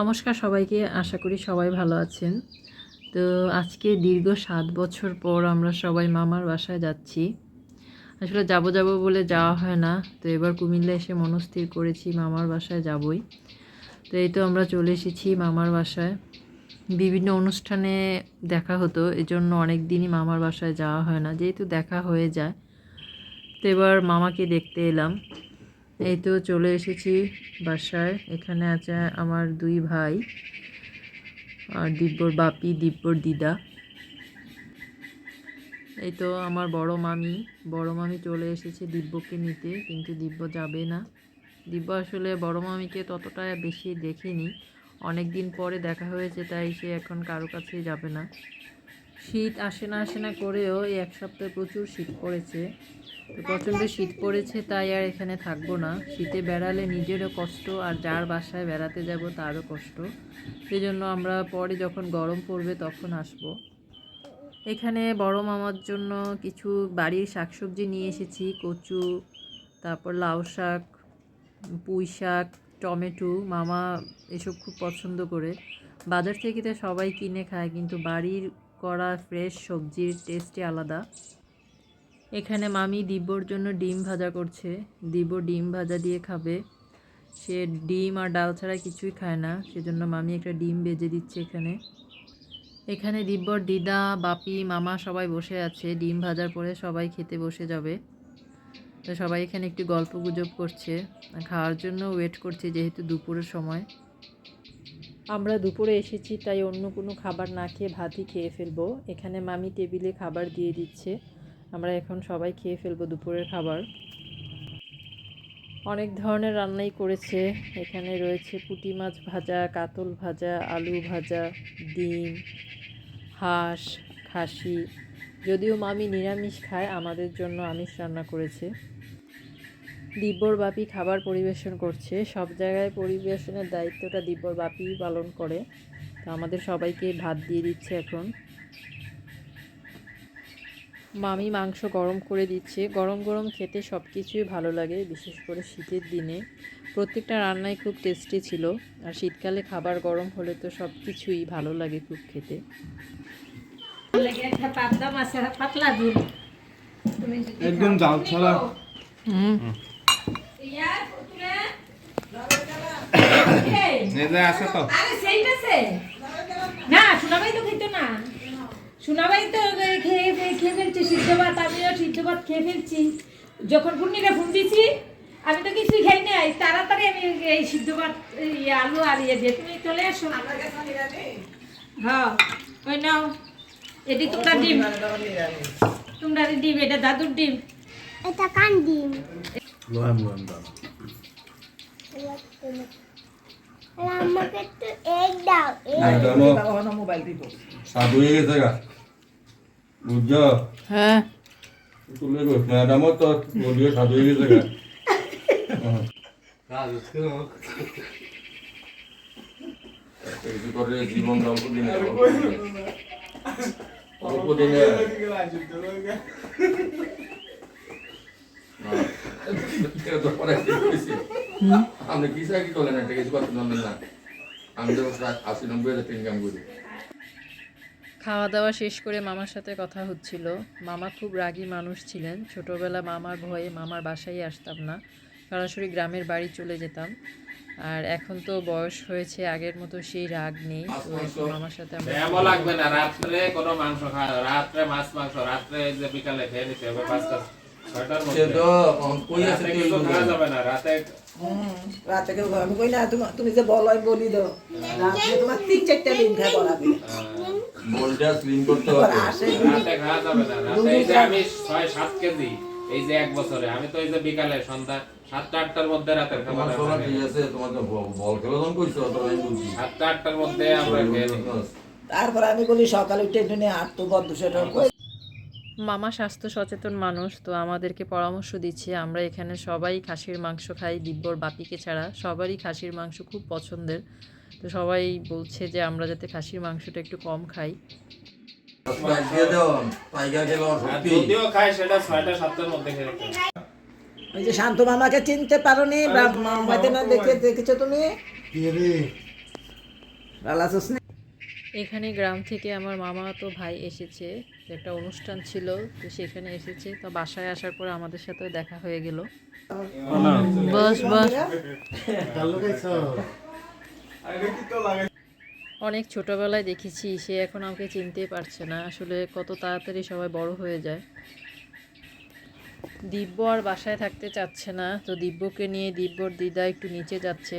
নমস্কার সবাইকে, আশা করি সবাই ভালো আছেন। তো আজকে দীর্ঘ সাত বছর পর আমরা সবাই মামার বাসায় যাচ্ছি। আসলে যাব যাব বলে যাওয়া হয় না। তো এবার কুমিল্লা এসে মনস্থির করেছি মামার বাসায় যাবই। তো এই তো আমরা চলে এসেছি মামার বাসায়। বিভিন্ন অনুষ্ঠানে দেখা হতো, এজন্য অনেক দিনই মামার বাসায় যাওয়া হয় না, যেহেতু দেখা হয়ে যায়। তো এবার মামাকে দেখতে এলাম। এই তো চলে এসেছি বাসায়। এখানে আছে আমার দুই ভাই, আর দিব্যর বাপি, দিব্যর দিদা। এই তো আমার বড় মামি। বড় মামি চলে এসেছে দিব্যকে নিতে, কিন্তু দিব্য যাবে না। দিব্য আসলে বড় মামিকে ততটা বেশি দেখিনি। অনেক দিন পরে দেখা হয়েছে, তাই সে এখন কারও কাছেই যাবে না। শীত আসে না আসে না করেও এই এক সপ্তাহে প্রচুর শীত পড়েছে। প্রচণ্ড শীত পড়েছে, তাই আর এখানে থাকব না। শীতে বেড়ালে নিজেরও কষ্ট, আর যার বাসায় বেড়াতে যাব তারও কষ্ট। সেই জন্য আমরা পরে যখন গরম পড়বে তখন আসব। এখানে বড় মামার জন্য কিছু বাড়ির শাকসবজি নিয়ে এসেছি, কচু, তারপর লাউ শাক, পুঁই শাক, টমেটো। মামা এসব খুব পছন্দ করে। বাজার থেকে তো সবাই কিনে খায়, কিন্তু বাড়ির করা ফ্রেশ সবজির টেস্টই আলাদা। এখানে মামি দিব্যর জন্য ডিম ভাজা করছে। দিব্য ডিম ভাজা দিয়ে খাবে। সে ডিম আর ডাল ছাড়া কিছুই খায় না, সেজন্য মামি একটা ডিম বেজে দিচ্ছে এখানে। এখানে দিব্যর দিদা, বাপি, মামা সবাই বসে আছে। ডিম ভাজার পরে সবাই খেতে বসে যাবে। তো সবাই এখানে একটু গল্প গুজব করছে। খাওয়ার জন্য ওয়েট করছে যেহেতু দুপুরের সময়। আমরা দুপুরে এসেছি, তাই অন্য কোনো খাবার না খেয়ে ভাতই খেয়ে ফেলব। এখানে মামি টেবিলে খাবার দিয়ে দিচ্ছে। আমরা এখন সবাই খেয়ে ফেলব দুপুরের খাবার। অনেক ধরনের রান্নাই করেছে। এখানে রয়েছে পুঁটি মাছ ভাজা, কাতল ভাজা, আলু ভাজা, ডিম, হাঁস, খাসি। যদিও মামি নিরামিষ খায়, আমাদের জন্য আমিষ রান্না করেছে। দিব্যর বাপি খাবার পরিবেশন করছে। সব জায়গায় পরিবেশনের দায়িত্বটা দিব্যর বাপি পালন করে। তো আমাদের সবাইকে ভাত দিয়ে দিচ্ছে এখন। মামি মাংস গরম করে দিচ্ছে। গরম গরম খেতে সব কিছুই ভালো লাগে বিশেষ করে শীতের দিনে। প্রত্যেকটা রান্নাই খুব টেস্টি ছিল। আর শীতকালে খাবার গরম হলে তো সব কিছুই ভালো লাগে খুব খেতে। লাগে মাছের পাতলা ঝুল একদম জাল ছাড়া। হুম। ইয়ার পুতুলে এই, নেজে আছে তো? আরে সেইটা না সোনাবাই তো খেতো না। সোনাবাই তো খেয়ে খেয়ে ফেলছে সিদ্ধ ভাত আমিও সিদ্ধ ভাত খেয়ে ফেলছি। যখন পূর্ণিকা ফোন দিছি আমি তো কিছুই খাই নাই তাড়াতাড়ি আমি এই সিদ্ধ ভাত এই আলু আর ইয়ে দিয়ে। তুমি চলে আসো। হ্যাঁ ওই নাও। এটি তোমরা ডিম। তোমরা ডিম এটা দাদুর ডিম। এটা কান ডিম? আমাকে একটু এগ দাও। সাধু হয়ে গেছে গা। বুঝছ? হ্যাঁ। তুলে গো ম্যাডামও তো বলিও সাধু হয়ে। গেছে গা এই করে জীবন অল্প দিনে অল্প দিনে আপনি কি চাকরি করলেন? একটা কিছু করতে না। আমি তো আশি নব্বই হাজার টাকা ইনকাম করি। খাওয়া দাওয়া শেষ করে মামার সাথে কথা হচ্ছিল। মামা খুব রাগী মানুষ ছিলেন। ছোটবেলা মামার ভয়ে মামার বাসায় আসতাম না। সরাসরি গ্রামের বাড়ি চলে যেতাম। আর এখন তো বয়স হয়েছে আগের মতো সেই রাগ নেই। তো এখন মামার সাথে আমরা ব্যায়ামও লাগবে না। রাত্রে কোনো মাংস খায় রাত্রে মাছ মাংস। রাত্রে যে বিকালে খেয়ে নিতে হবে। পাঁচটা ছয়টার মধ্যে। কই আছে রাতে তুই কিছু খাওয়া যাবে না। রাতে রাতে কেউ আমি কই না তোমার তুমি যে বলো আমি বলি দাও। রাতে তোমার তিন চারটা বলাবি বলটা স্লিম করতে হবে। আসে। রাতে খাওয়া যাবে না রাতে এই যে আমি ছয় সাত কেজি এই যে এক বছরে আমি তো এই যে বিকালে সন্ধ্যা সাতটা আটটার মধ্যে রাতের খাবার সোনা ঠিক আছে তোমাকে ব- বল খেলা যখন কইছো তো আমি বুঝছি সাতটা আটটার মধ্যে আমরা খেয়ে তারপর আমি বলি সকালে উঠে টুনে আর তো বদ্ধ সেটা মামা স্বাস্থ্য সচেতন মানুষ তো আমাদেরকে পরামর্শ দিচ্ছে আমরা এখানে সবাই খাসির মাংস খাই দিব্যর বাপিকে ছাড়া সবারই খাসির মাংস খুব পছন্দের। তো সবাই বলছে যে আমরা যাতে খাসির মাংসটা একটু কম খাই। ওই যে শান্ত মামাকে চিনতে পারোনি বা না দেখে দেখেছ তুমি? এখানে গ্রাম থেকে আমার মামা তো ভাই এসেছে। একটা অনুষ্ঠান ছিল, তো সেখানে এসেছে। তো বাসায় আসার পর আমাদের সাথে দেখা হয়ে গেল। বস বস। অনেক ছোটবেলায় দেখেছি, সে এখন আমাকে চিনতেই পারছে না। আসলে কত তাড়াতাড়ি সবাই বড় হয়ে যায়। দিব্য আর বাসায় থাকতে চাচ্ছে না, তো দিব্যকে নিয়ে দিব্যর দিদা একটু নিচে যাচ্ছে।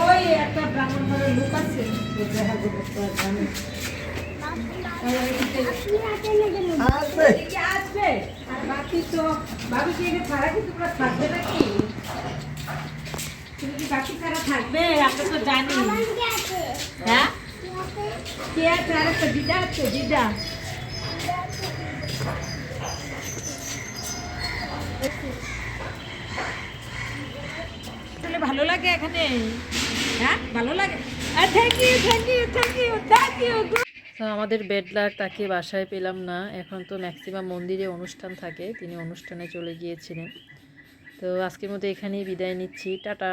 ওই একটা ব্রাহ্মণ ঘরের লোক আছে দেখা করতে আসবে। আর বাকি তো বাকি কি এখানে ছাড়া কি তোমরা থাকবে নাকি? তুমি কি বাকি ছাড়া থাকবে? আমরা তো জানি। হ্যাঁ? কে আছে? আর একটা দিদা আছে দিদা। তাহলে ভালো লাগে এখানে? হ্যাঁ? ভালো লাগে? Thank you thank you thank you thank you তো আমাদের বেড লাক তাকে বাসায় পেলাম না। এখন তো ম্যাক্সিমাম মন্দিরে অনুষ্ঠান থাকে, তিনি অনুষ্ঠানে চলে গিয়েছিলেন। তো আজকের মতো এখানেই বিদায় নিচ্ছি। টাটা।